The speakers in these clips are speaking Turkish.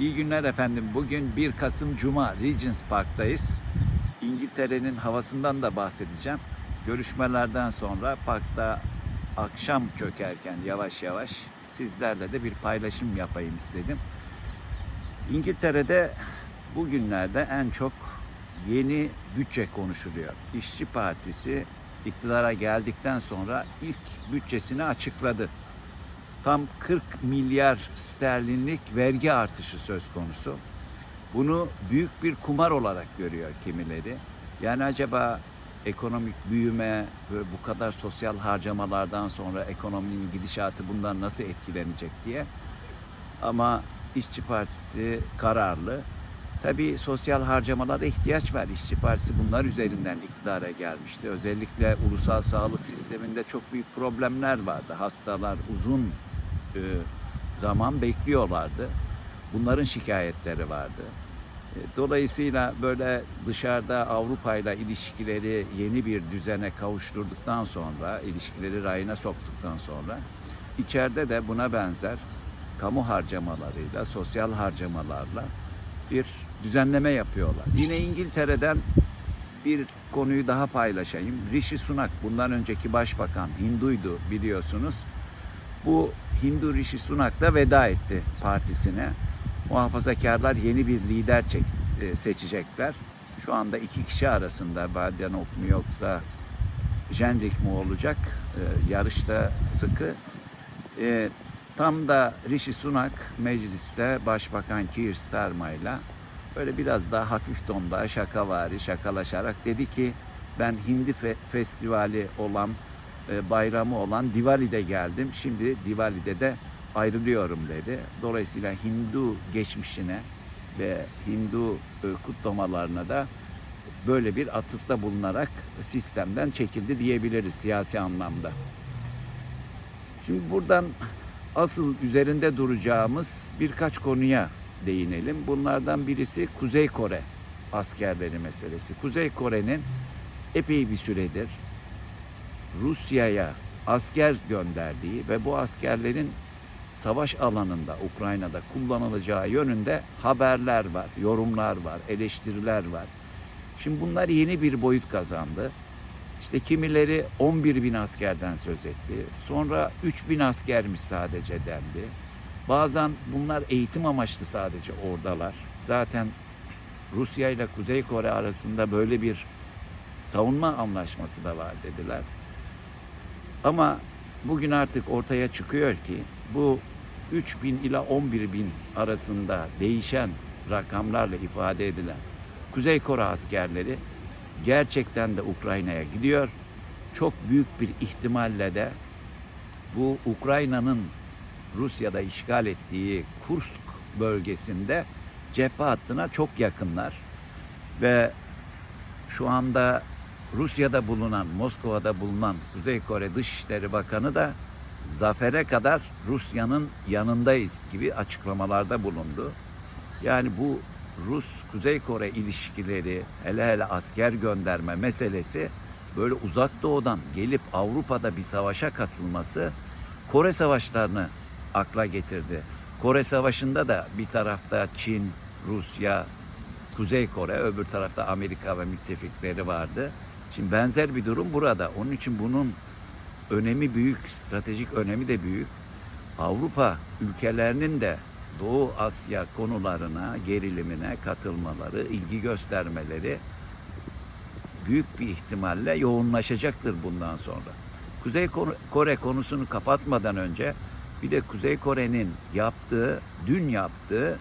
İyi günler efendim. Bugün 1 Kasım Cuma Regents Park'tayız. İngiltere'nin havasından da bahsedeceğim. Görüşmelerden sonra parkta akşam çökerken yavaş yavaş sizlerle de bir paylaşım yapayım istedim. İngiltere'de bugünlerde en çok yeni bütçe konuşuluyor. İşçi Partisi iktidara geldikten sonra ilk bütçesini açıkladı. Tam 40 milyar sterlinlik vergi artışı söz konusu. Bunu büyük bir kumar olarak görüyor kimileri. Yani acaba ekonomik büyüme ve bu kadar sosyal harcamalardan sonra ekonominin gidişatı bundan nasıl etkilenecek diye. Ama İşçi Partisi kararlı. Tabii sosyal harcamalara ihtiyaç var. İşçi Partisi bunlar üzerinden iktidara gelmişti. Özellikle ulusal sağlık sisteminde çok büyük problemler vardı. Hastalar uzun e, zaman bekliyorlardı. Bunların şikayetleri vardı. E, Dolayısıyla böyle dışarıda Avrupa ile ilişkileri yeni bir düzene kavuşturduktan sonra, ilişkileri rayına soktuktan sonra içeride de buna benzer kamu harcamalarıyla, sosyal harcamalarla bir düzenleme yapıyorlar. Yine İngiltere'den bir konuyu daha paylaşayım. Rishi Sunak bundan önceki başbakan Hinduydu biliyorsunuz. Bu Hindu Rishi Sunak da veda etti partisine. Muhafazakarlar yeni bir lider çek, e, seçecekler. Şu anda iki kişi arasında Badenoch mu yoksa Jendrik mi olacak? E, yarışta sıkı. E, tam da Rishi Sunak mecliste Başbakan Keir Starmer'la böyle biraz daha hafif tonda şakavari şakalaşarak dedi ki ben Hindi fe- festivali olan e, bayramı olan Diwali'de geldim. Şimdi Diwali'de de ayrılıyorum dedi. Dolayısıyla Hindu geçmişine ve Hindu e, kutlamalarına da böyle bir atıfta bulunarak sistemden çekildi diyebiliriz siyasi anlamda. Şimdi buradan asıl üzerinde duracağımız birkaç konuya değinelim. Bunlardan birisi Kuzey Kore askerleri meselesi. Kuzey Kore'nin epey bir süredir Rusya'ya asker gönderdiği ve bu askerlerin savaş alanında Ukrayna'da kullanılacağı yönünde haberler var, yorumlar var, eleştiriler var. Şimdi bunlar yeni bir boyut kazandı. İşte kimileri 11 bin askerden söz etti. Sonra 3 bin askermiş sadece dendi. Bazen bunlar eğitim amaçlı sadece oradalar. Zaten Rusya ile Kuzey Kore arasında böyle bir savunma anlaşması da var dediler. Ama bugün artık ortaya çıkıyor ki bu 3 bin ila 11 bin arasında değişen rakamlarla ifade edilen Kuzey Kore askerleri gerçekten de Ukrayna'ya gidiyor. Çok büyük bir ihtimalle de bu Ukrayna'nın Rusya'da işgal ettiği Kursk bölgesinde cephe hattına çok yakınlar. Ve şu anda Rusya'da bulunan, Moskova'da bulunan Kuzey Kore Dışişleri Bakanı da zafere kadar Rusya'nın yanındayız gibi açıklamalarda bulundu. Yani bu Rus-Kuzey Kore ilişkileri, hele hele asker gönderme meselesi böyle uzak doğudan gelip Avrupa'da bir savaşa katılması Kore savaşlarını akla getirdi. Kore Savaşı'nda da bir tarafta Çin, Rusya, Kuzey Kore, öbür tarafta Amerika ve müttefikleri vardı. Şimdi benzer bir durum burada. Onun için bunun önemi büyük, stratejik önemi de büyük. Avrupa ülkelerinin de Doğu Asya konularına, gerilimine katılmaları, ilgi göstermeleri büyük bir ihtimalle yoğunlaşacaktır bundan sonra. Kuzey Kore- konusunu kapatmadan önce bir de Kuzey Kore'nin yaptığı, dün yaptığı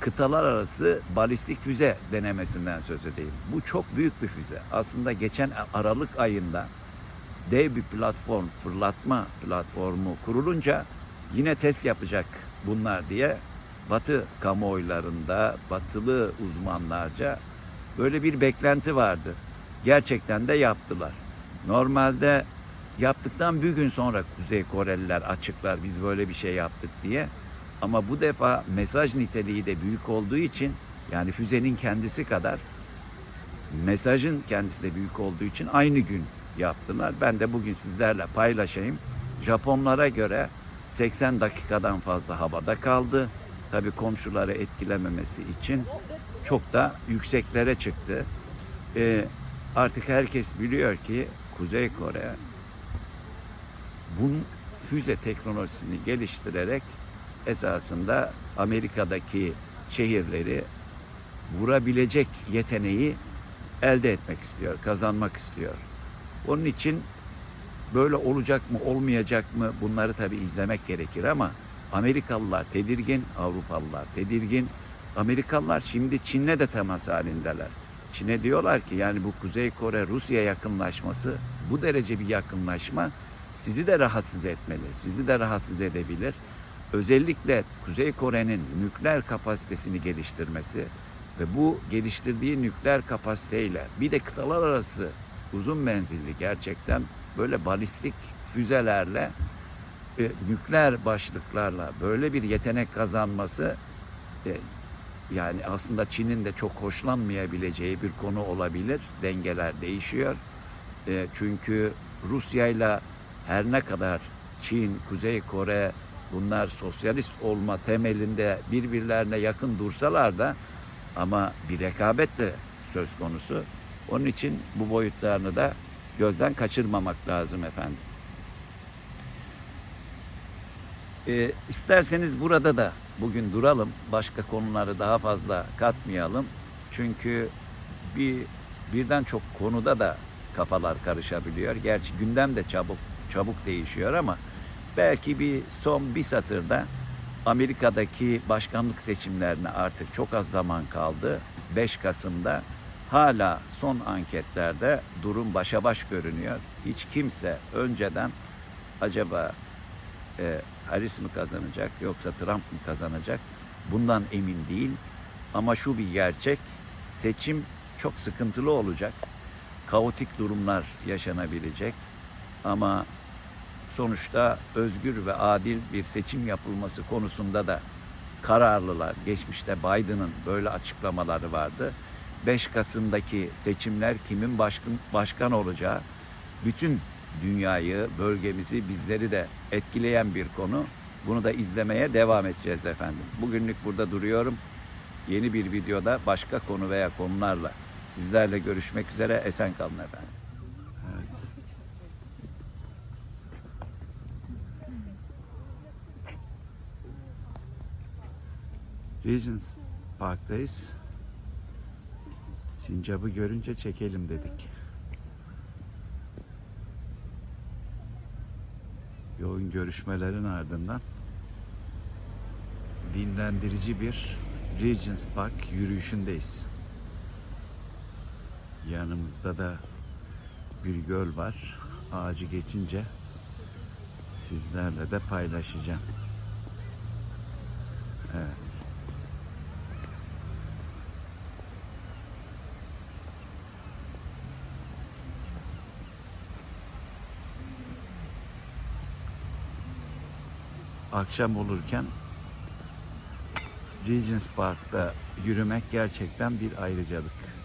kıtalar arası balistik füze denemesinden söz edeyim. Bu çok büyük bir füze. Aslında geçen Aralık ayında dev bir platform, fırlatma platformu kurulunca yine test yapacak bunlar diye Batı kamuoylarında, batılı uzmanlarca böyle bir beklenti vardı. Gerçekten de yaptılar. Normalde yaptıktan bir gün sonra Kuzey Koreliler açıklar biz böyle bir şey yaptık diye. Ama bu defa mesaj niteliği de büyük olduğu için yani füzenin kendisi kadar mesajın kendisi de büyük olduğu için aynı gün yaptılar. Ben de bugün sizlerle paylaşayım. Japonlara göre 80 dakikadan fazla havada kaldı. tabii komşuları etkilememesi için çok da yükseklere çıktı. Ee, artık herkes biliyor ki Kuzey Kore bunun füze teknolojisini geliştirerek esasında Amerika'daki şehirleri vurabilecek yeteneği elde etmek istiyor, kazanmak istiyor. Onun için böyle olacak mı, olmayacak mı bunları tabii izlemek gerekir ama Amerikalılar tedirgin, Avrupalılar tedirgin. Amerikalılar şimdi Çin'le de temas halindeler. Çin'e diyorlar ki yani bu Kuzey Kore Rusya yakınlaşması bu derece bir yakınlaşma sizi de rahatsız etmeli, sizi de rahatsız edebilir. Özellikle Kuzey Kore'nin nükleer kapasitesini geliştirmesi ve bu geliştirdiği nükleer kapasiteyle bir de kıtalar arası uzun menzilli gerçekten böyle balistik füzelerle e, nükleer başlıklarla böyle bir yetenek kazanması e, yani aslında Çin'in de çok hoşlanmayabileceği bir konu olabilir. Dengeler değişiyor. E, çünkü Rusya'yla her ne kadar Çin, Kuzey Kore bunlar sosyalist olma temelinde birbirlerine yakın dursalar da ama bir rekabet de söz konusu. Onun için bu boyutlarını da gözden kaçırmamak lazım efendim. Ee, isterseniz burada da bugün duralım. Başka konuları daha fazla katmayalım. Çünkü bir birden çok konuda da kafalar karışabiliyor. Gerçi gündem de çabuk çabuk değişiyor ama belki bir son bir satırda Amerika'daki başkanlık seçimlerine artık çok az zaman kaldı. 5 Kasım'da hala son anketlerde durum başa baş görünüyor. Hiç kimse önceden acaba e, Harris mi kazanacak yoksa Trump mı kazanacak bundan emin değil. Ama şu bir gerçek seçim çok sıkıntılı olacak. Kaotik durumlar yaşanabilecek. Ama sonuçta özgür ve adil bir seçim yapılması konusunda da kararlılar. Geçmişte Biden'ın böyle açıklamaları vardı. 5 Kasım'daki seçimler kimin başkan, başkan olacağı bütün dünyayı, bölgemizi, bizleri de etkileyen bir konu. Bunu da izlemeye devam edeceğiz efendim. Bugünlük burada duruyorum. Yeni bir videoda başka konu veya konularla sizlerle görüşmek üzere. Esen kalın efendim. Regents Park'tayız. Sincap'ı görünce çekelim dedik. Yoğun görüşmelerin ardından dinlendirici bir Regents Park yürüyüşündeyiz. Yanımızda da bir göl var. Ağacı geçince sizlerle de paylaşacağım. Evet. Akşam olurken Regents Park'ta yürümek gerçekten bir ayrıcalık.